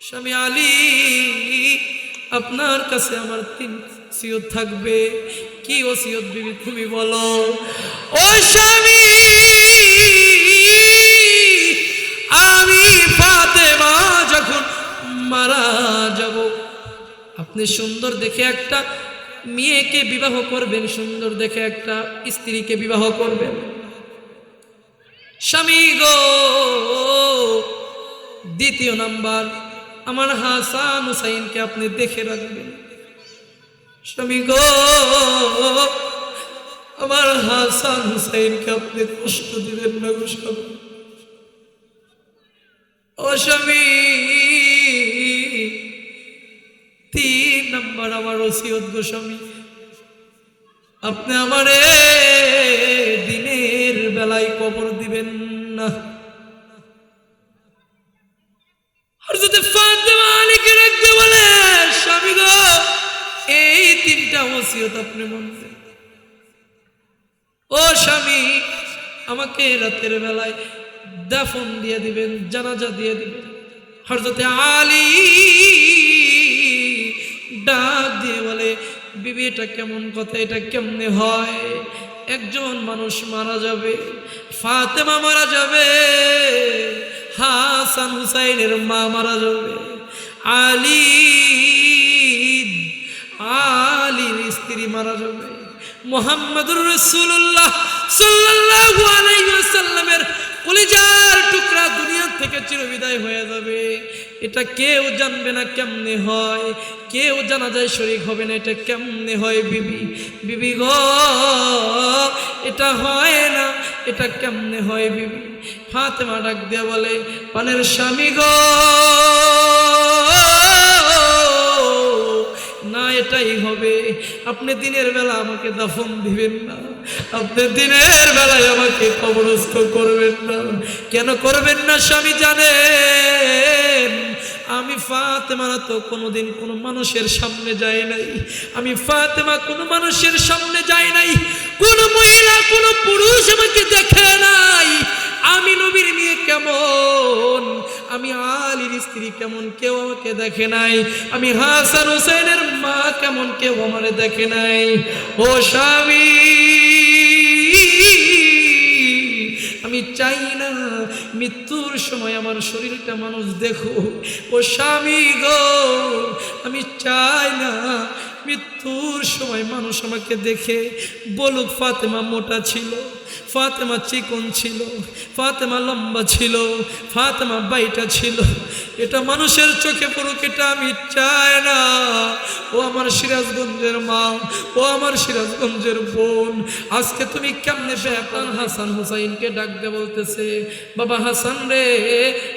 স্বামী আলী, আপনার কাছে আমার তিন সিয়ত থাকবে। কি ওসিয়ত বিবি, তুমি বলো। ও স্বামী, আমি ফাতেমা যখন মারা যাব, আপনি সুন্দর দেখে একটা মেয়েকে বিবাহ করবেন, সুন্দর দেখে একটা স্ত্রীকে বিবাহ করবেন। স্বামী গো, দ্বিতীয় নাম্বার আমার হাসান হুসাইনকে আপনি দেখে রাখবেন। স্বামী গো, আমার হাসান হুসাইনকে আপনি কষ্ট দিবেন না গো স্বামী। ও স্বামী, তিন নম্বর আমার ওসিয়ত গো স্বামী। আপনি আমারে দিনের বেলায় কবর দিবেন না। ওসিয়ত আপনি মনে ও স্বামী, আমাকে রাতের বেলায় দাফন দিয়ে দিবেন, জানাজা দিয়ে দিবেন। হরজতে আলী ডাক দিয়ে বলে, বিবি, এটা কেমন কথা, এটা কেমনে হয়? একজন মানুষ মারা যাবে, ফাতেমা মারা যাবে, হাসান হুসাইনের মা মারা যাবে, আলী স্ত্রী মারা যাবে। মোহাম্মদুর রসুল্লাহ সাল্লাল্লাহু আলাইহি ওয়াসাল্লামের কলিজার টুকরা দুনিয়া থেকে চিরবিদায় হয়ে যাবে। এটা কেউ জানবে না কেমনে হয়। কেউ জানা যায় শরীর হবে না, এটা কেমনে হয় বিবি? বিবি গো, এটা হয় না, এটা কেমনে হয় বিবি? ফাতেমা ডাক দিয়ে বলে, পানের স্বামী গো আপনি দিনের বেলা আমাকে দাফন দিবেন না। আপনি দিনের বেলায় আমাকে কবরস্থ করবেন না। কেন করবেন না স্বামী জানেন? আমি ফাতেমা তো কোনোদিন কোনো মানুষের সামনে যাই নাই। আমি ফাতেমা কোনো মানুষের সামনে যাই নাই। কোন মহিলা, কোন পুরুষ আমাকে দেখে নাই। আমি নবীর মেয়ে কেমন? আমি আলীর স্ত্রী কেমন? কেউ আমাকে দেখে নাই। আমি হাসান হোসেনের মা কেমন? কেউ আমারে দেখে নাই। ও স্বামী, আমি চাই না মৃত্যুর সময় আমার শরীরটা মানুষ দেখো। ও স্বামী গো, আমি চাই না মৃত্যুর সময় মানুষ আমাকে দেখে। বলুক ফাতেমা মোটা ছিল। ফাতেমা চিকন ছিল, ফাতেমা লম্বা ছিল, ফাতেমা বাইটা ছিল। এটা মানুষের চোখে পড়ুক, এটা আমি চাই না। ও আমার সিরাজগঞ্জের মা, ও আমার সিরাজগঞ্জের বোন। আজকে তুমি কেমনে ব্যাপার হাসান হুসাইনকে ডাক দে বলতেছে, বাবা হাসান রে,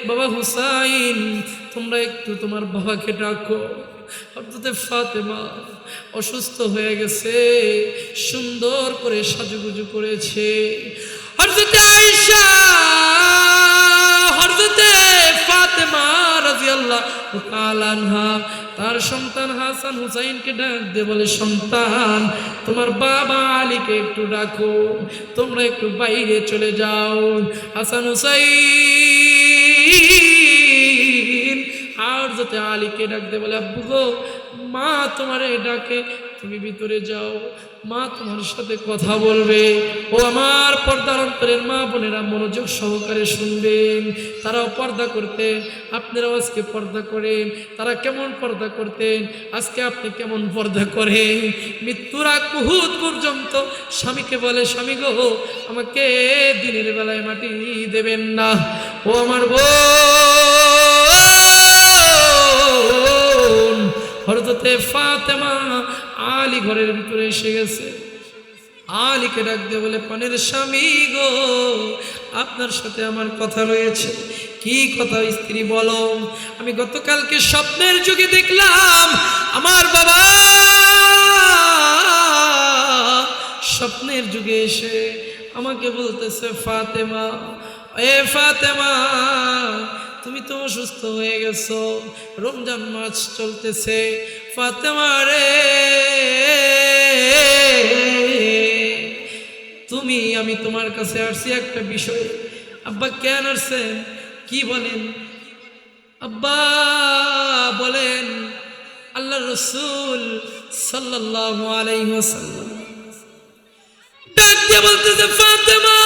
বাবা হুসাইন, তোমরা একটু তোমার বাবাকে ডাকো। হঠাৎ ফাতেমা অসুস্থ হয়ে গেছে, সুন্দর করে সাজুগুজু করেছে। হরজতে আয়েশা হরজতে ফাতেমা তার সন্তান হাসান হুসাইনকে ডাক দে বলে, সন্তান, তোমার বাবা আলীকে একটু ডাকো, তোমরা একটু বাইরে চলে যাও। হাসান হুসাইন আর যাতে আলীকে ডাক দে বলে, আব্বু গো, মা তোমারে ডাকে, তুমি ভিতরে যাও, মা তোমার সাথে কথা বলবে। ও আমার পর্দার অন্তরের মা বোনেরা মনোযোগ সহকারে শুনবেন, তারাও পর্দা করতেন, আপনারাও আজকে পর্দা করেন, তারা কেমন পর্দা করতেন, আজকে আপনি কেমন পর্দা করেন? মৃত্যুর আগ মুহূর্ত পর্যন্ত স্বামীকে বলে, স্বামী গো, আমাকে দিনের বেলায় মাটি দেবেন না। ও আমার বোন হরদতে ফাতেমা আলী ঘরের ভিতরে এসে গেছে। আলীকে ডাক দিয়ে বলে, পানের স্বামী গো, আপনার সাথে আমার কথা রয়েছে। কি কথা স্ত্রী বলো? আমি গতকালকে স্বপ্নের যুগে দেখলাম, আমার বাবা স্বপ্নের যুগে এসে আমাকে বলতেছে, ফাতেমা, এ ফাতেমা তুমি তো অসুস্থ হয়ে গেছো। রমজান মাস চলতেছে। ফাতেমা রে তুমি, আমি তোমার কাছে আসছি একটা বিষয়। আব্বা কেন আসছেন? কি বলেন? আব্বা রসুল আলাইহি ওয়াসাল্লাম ডাক দিয়ে বলতেছে, ফাতেমা,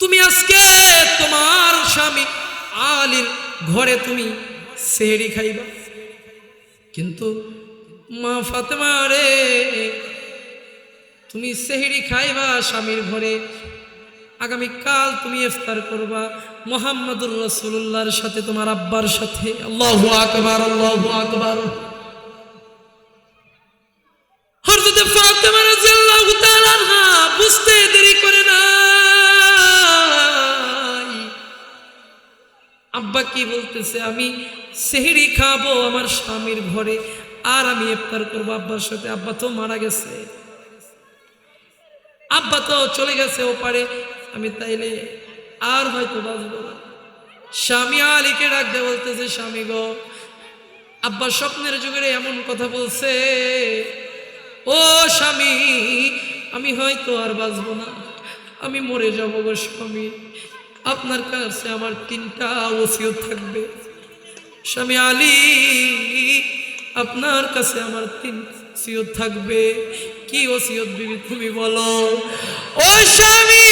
তুমি আজকে তোমার স্বামী আলীর ঘরে তুমি সেহরি খাইবা। কিন্তু মা ফাতেমা রে, তুমি সেহরি খাইবা স্বামীর ঘরে। আগামীকাল তুমি ইফতার করবা মোহাম্মদুর রসুল্লাহর সাথে, তোমার আব্বার সাথে। আল্লাহ আকবার আল্লাহ আকবার। বলতেছে, আমি সেহরি খাব আমার স্বামীর ঘরে, আর আমি ইফতার করব আব্বার সাথে। আব্বা তো মারা গেছে। আব্বা তো চলে গেছে ওপারে। আমি তাইলে আর হয়তো বাঁচবো স্বামী আলীকে ডাকতে বলতেছে, স্বামী গো, আব্বা স্বপ্নের যুগের এমন কথা বলছে, ও স্বামী, আমি হয়তো আর বাঁচবো না। আমি মরে যাব গো স্বামী। আপনার কাছে আমার তিনটা ওসিয়ত থাকবে। স্বামী আলী, আপনার কাছে আমার তিন ওসিয়ত থাকবে। কি ওসিয়ত বিবি, তুমি বলো। ও স্বামী,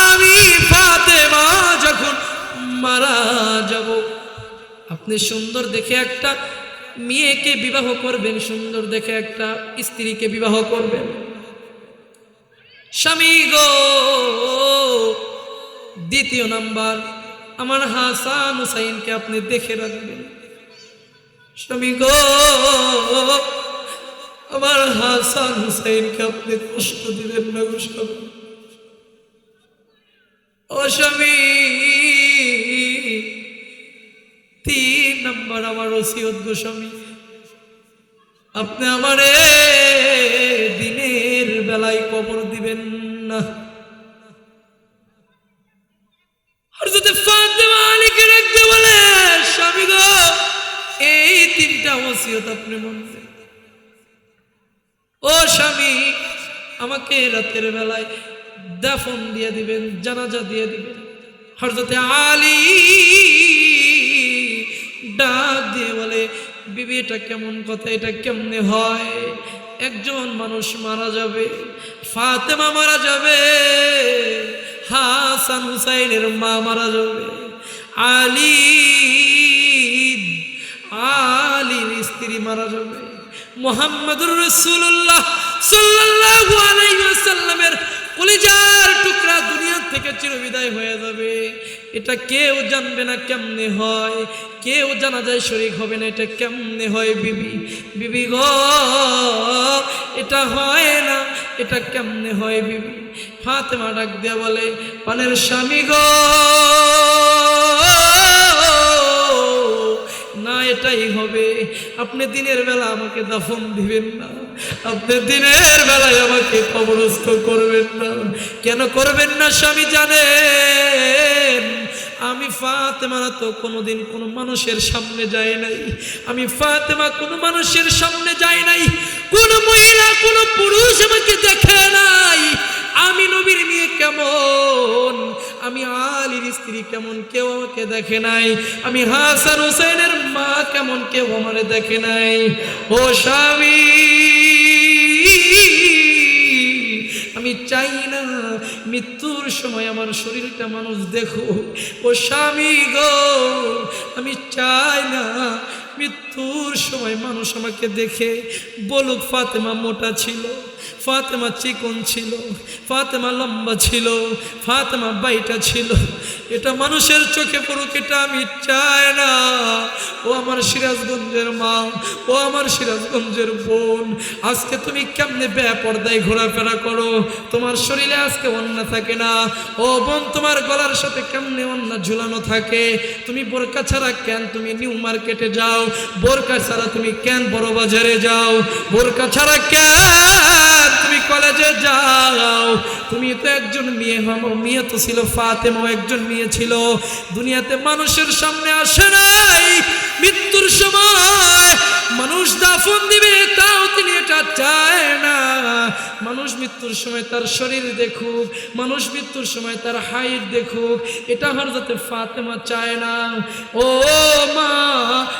আমি ফাতেমা যখন মারা যাব, আপনি সুন্দর দেখে একটা মেয়েকে বিবাহ করবেন, সুন্দর দেখে একটা স্ত্রীকে বিবাহ করবেন। স্বামী গো। দ্বিতীয় নাম্বার, আমার হাসান হুসাইনকে আপনি দেখে রাখবেন। স্বামী গো, আমার হাসান হুসাইনকে আপনি কষ্ট দিবেন না গো স্বামী। তিন নম্বর আমার ওসিয়ত আপনি আমারে আমাকে রাতের বেলায় দাফন দিয়ে দিবেন, জানাজা দিয়ে দিবেন। হরজতে আলী ডাক দিয়ে বলে বিবি এটা কেমন কথা, এটা কেমনে হয়? একজন মানুষ মারা যাবে, ফাতেমা মারা যাবে, হাসান হুসাইনের মা মারা যাবে, আলী, আলীর স্ত্রী মারা যাবে, মোহাম্মদুর রসুল্লাহ সাল্লাহ আলাই ওয়াসাল্লামের কলিজার টুকরা দুনিয়া থেকে চিরবিদায় হয়ে যাবে। এটা কেউ জানবে না কেমনে হয়। কেউ জানা যায় শরীর হবে না এটা কেমনে হয় বিবি। বিবি গ, এটা হয় না, এটা কেমনে হয় বিবি। হাতে মা ডাক দেওয়া বলে, পানের স্বামী গো এটাই হবে। আপনি দিনের বেলা আমাকে দাফন দিবেন না। আপনি দিনের বেলায় আমাকে কবরস্থ করবেন না। কেন করবেন না স্বামী জানেন? আমি ফাতেমা তো কোনোদিন কোনো মানুষের সামনে যাই নাই। আমি ফাতেমা কোনো মানুষের সামনে যাই নাই। কোনো মহিলা, কোনো পুরুষ আমাকে দেখে নাই। আমি নবীর নিয়ে কেমন? আমি আলীর স্ত্রী কেমন? কেউ আমাকে দেখে নাই। আমি হাসান হোসেনের মা কেমন? কেউ আমারে দেখে নাই। ও স্বামী, আমি চাই না মৃত্যুর সময় আমার শরীরটা মানুষ দেখো, ও স্বামী গো, আমি চাই না। মৃত্যুর সময় মানুষ আমাকে দেখে, বলুক ফাতেমা মোটা ছিল, ফাতেমা চিকন ছিল, ফাতেমা লম্বা ছিল, ফাতেমা বাইটা ছিল। এটা মানুষের চোখে পড়ুক, এটা আমি চাই না। ও আমার সিরাজগঞ্জের মা ও আমার সিরাজগঞ্জের বোন। আজকে তুমি কেমনে বেপর্দায় ঘোরাফেরা করো? তোমার শরীরে আজকে অন্য থাকে না। ও বোন, তোমার গলার সাথে কেমনে অন্য ঝুলানো থাকে? তুমি বোরকা ছাড়া কেন তুমি নিউ মার্কেটে যাও? বোরকা ছাড়া তুমি কেন বড় বাজারে যাও? বোরকা ছাড়া কেন তুমি কলেজে যাও? তুমি তো একজন মেয়ে মেয়ে তো ছিল ফাতেমাও একজন মেয়ে ছিল দুনিয়াতে মানুষের সামনে আসে নাই মৃত্যুর সময় মানুষ দাফন দিবে, তাও তিনি এটা চায় না। মানুষ মৃত্যুর সময় তার শরীর দেখুক, মানুষ মৃত্যুর সময় তার হাইট দেখুক, এটা হরজতে ফাতেমা চায় না। ও মা,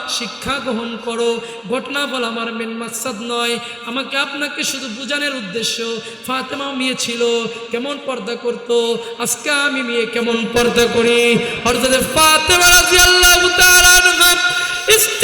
শিক্ষা গ্রহণ করো। ঘটনা বলা আমার মেন মাকসাদ নয়। আমাকে আপনাকে শুধু বোঝানোর উদ্দেশ্য ফাতেমা মেয়ে ছিল, কেমন পর্দা করত? আজকে আমি মেয়ে কেমন পর্দা করি? হরজতে ফাতেমা আনহা স্ত্রী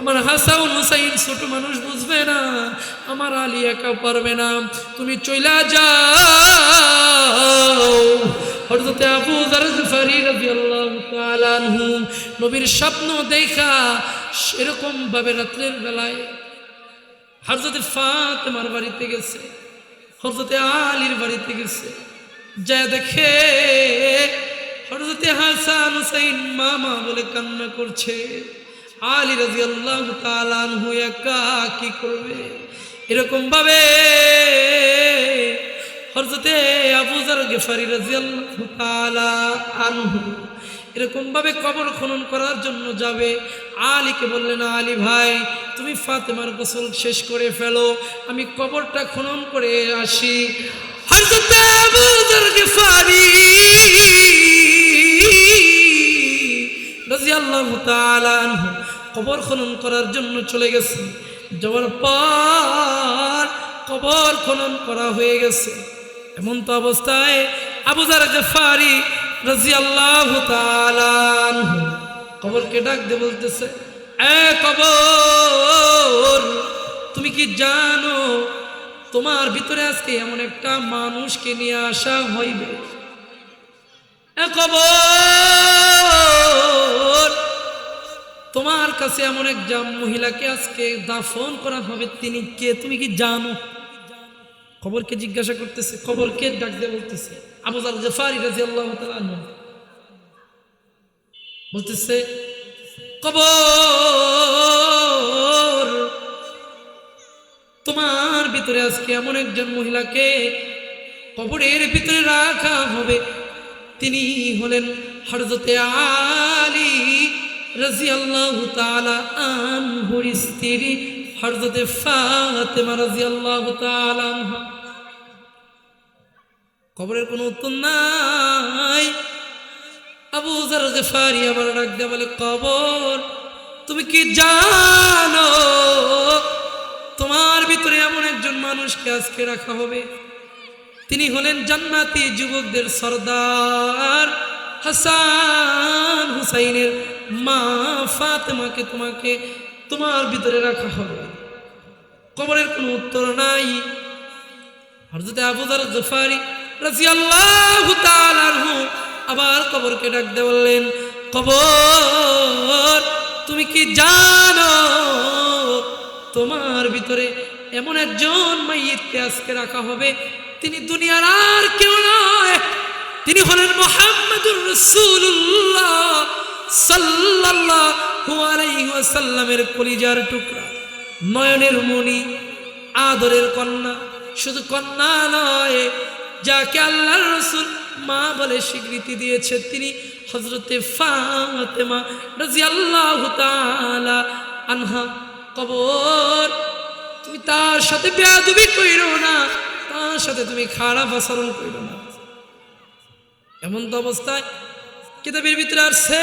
আমার হাসান হুসাইন ছোট মানুষ বুঝবে না, আমার আলী একা পারবে না। তুমি চইলা যাও। হযরতে আবু যর গিফারি রাদিয়াল্লাহু তাআলা আনহু নবীর স্বপ্ন দেখা এরকম ভাবে রাত্রের বেলায় হযরতে ফাতেমার বাড়িতে গেছে, হযরতে আলীর বাড়িতে গেছে। যা দেখে হযরতে হাসান হুসাইন মামা বলে কান্না করছে। আলী রাদিয়াল্লাহু তাআলা আনহু একা কি করবে? এরকম ভাবে হরজতে আবু যর গিফারি রাদিয়াল্লাহু তাআলা আনহু এরকম ভাবে কবর খনন করার জন্য যাবে। আলীকে বললেন, আলী ভাই, তুমি ফাতেমার গোসল শেষ করে ফেলো, আমি কবরটা খনন করে আসি। হযরত আবু যর কবর খনন করার জন্য চলে গেছে। যাওয়ার পর কবর খনন করা হয়ে গেছে। এমন তো অবস্থায় আবু যার গফারি রাদিয়াল্লাহু তাআলা আনহু কবরকে ডাক দিয়ে বলতেছে, এ কবর, তুমি কি জানো তোমার ভিতরে আজকে এমন একটা মানুষকে নিয়ে আসা হইবে? তোমার কাছে এমন একজন মহিলাকে আজকে দাফন করা হবে, তিনি কে? তুমি কি জানো? খবরকে জিজ্ঞাসা করতেছে খবরকে ডাক দিয়ে বলতেছে, আবু জাফারি তাআলা আনহু। বলতেছে, কবর। তোমার ভিতরে আজকে এমন একজন মহিলাকে কবরের ভিতরে রাখা হবে তিনি হলেন হরজতে আলী রাজিয়াল্লাহু তাআলা আনহুর স্ত্রী হরজতে ফাতেমা তাআলা আনহা। কবরের কোনো উত্তর নাই। আবু জার গফারি আবার ডাক দেয়া বলে কবর তুমি কি জানো তোমার ভিতরে এমন একজন মানুষকে আজকে রাখা হবে? তিনি হলেন জান্নাতি যুবকদের সর্দার হাসান হুসাইনের মা ফাতেমাকে তোমাকে তোমার ভিতরে রাখা হবে। কবরের কোনো উত্তর নাই। হযরত আবু যর গফারি রাদিয়াল্লাহু তাআলা আনহু আবার কবরকে ডাক দিয়ে বললেন, কবর, তুমি কি জানো তোমার ভিতরে এমন একজন মাইয়িতকে আজকে রাখা হবে তিনি দুনিয়ার আর কেউ নয়। তিনি হলেন মোহাম্মদুর রাসূলুল্লাহ সাল্লাল্লাহু আলাইহি ওয়াসাল্লামের কলিজার টুকরা। নয়নের মণি, আদরের কন্যা, শুধু কন্যা নয়, যাকে আল্লাহর রসুল মা বলে স্বীকৃতি দিয়েছে, তিনি হজরতে ফাতেমা রাদিয়াল্লাহু তাআলা আনহা। কবর, তুমি তার সাথে বেয়াদবি কইরো না। তার সাথে তুমি খারাপ আচরণ কইরো না। এমন তো অবস্থায় কিতাবের ভিতরে আসছে,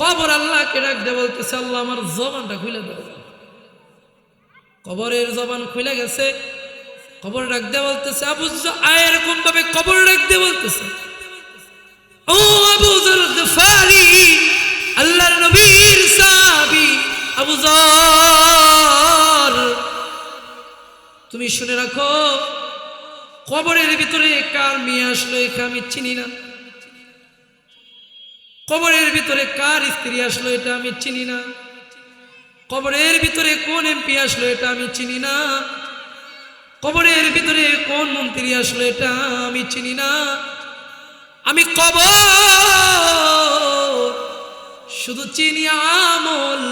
কবর আল্লাহকে ডাকতে বলতেছে, আল্লাহ আমার জবানটা খুলে দাও। কবরের জবান খুলে গেছে, কবর ডাকতে বলতেছে, আবু এরকম ভাবে কবর ডাকতে বলতেছে। ও আবু যর গফারি, আল্লাহর নবীর সাহাবী, আবু তুমি শুনে রাখো, কবরের ভিতরে কার মেয়ে আসলো একে আমি চিনি না। কবরের ভিতরে কার স্ত্রী আসলো এটা আমি চিনি না। কবরের ভিতরে কোন এমপি আসলো এটা আমি চিনি না। কবরের ভিতরে কোন মন্ত্রী আসলো এটা আমি চিনি না। আমি কবর শুধু চিনি আমল,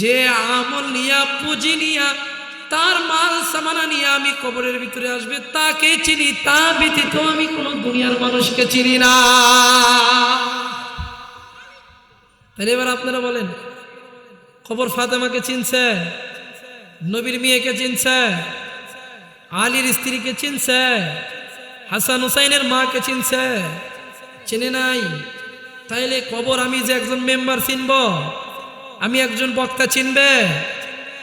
যে আমল নিয়া পুঁজি নিয়া তার মাল সামানা নিয়ে আমি কবরের ভিতরে আসবে, তাকে চিনি, তা ব্যতীত আমি কোন দুনিয়ার মানুষকে চিনি না। তাহলে এবার আপনারা বলেন খবর ফাতেমাকে চিনছে, নবীর মেয়েকে চিনছে, আলীর স্ত্রীকে চিনছে, হাসান হুসাইনের মাকে চিনছে, চেনে নাই? তাইলে কবর আমি যে একজন মেম্বার চিনব, আমি একজন বক্তা চিনবে?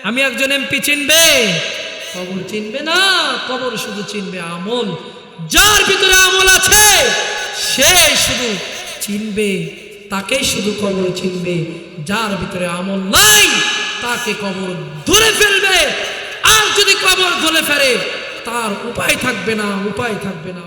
আমি একজন এমপি চিনবে? কবর চিনবে না, কবর শুধু চিনবে আমল। যার ভিতরে আমল আছে, সে শুধু চিনবে তাকেই শুধু কবর চিনবে। যার ভিতরে আমল নাই, তাকে কবর ধরে ফেলবে। আর যদি কবর ধরে ফেলে, তার উপায় থাকবে না, উপায় থাকবে না